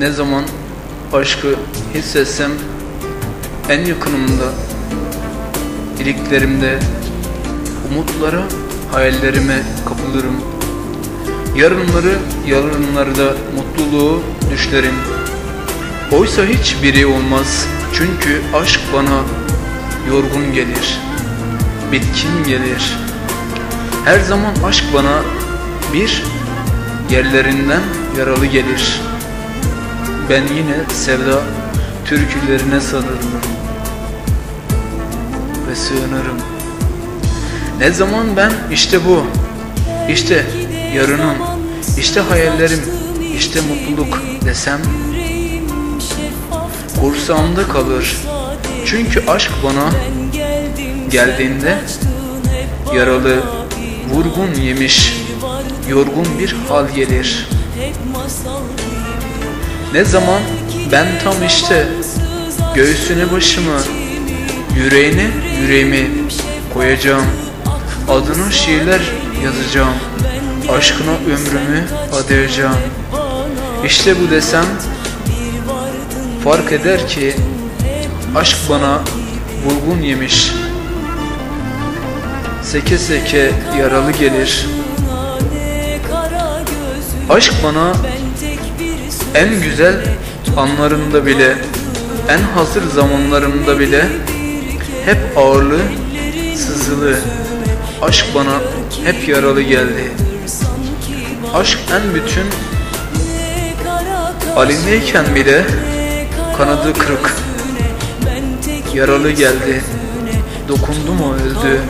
ne zaman aşkı hissetsem en yakınımda, iliklerimde, umutlara, hayallerime kapılırım. Yarınları, yarınlarda mutluluğu düşlerim. Oysa hiçbiri olmaz çünkü aşk bana yorgun gelir, bitkin gelir. Her zaman aşk bana bir yerlerinden yaralı gelir. Ben yine sevda türkülerine sarılırım ve sığınırım. Ne zaman ben işte bu, işte yarınım, işte hayallerim, işte mutluluk desem kursağımda kalır. Çünkü aşk bana geldiğinde yaralı, vurgun yemiş, yorgun bir hal gelir. Ne zaman ben tam işte göğsüne başımı, yüreğine yüreğimi koyacağım. Adına şiirler yazacağım. Aşkına ömrümü adayacağım. İşte bu desem fark eder ki aşk bana vurgun yemiş. Seke seke yaralı gelir. Aşk bana en güzel anlarımda bile, en hazır zamanlarımda bile hep ağırlı, sızılı. Aşk bana hep yaralı geldi. Aşk en bütün halindeyken bile kanadı kırık, yaralı geldi. Dokundu mu öldü.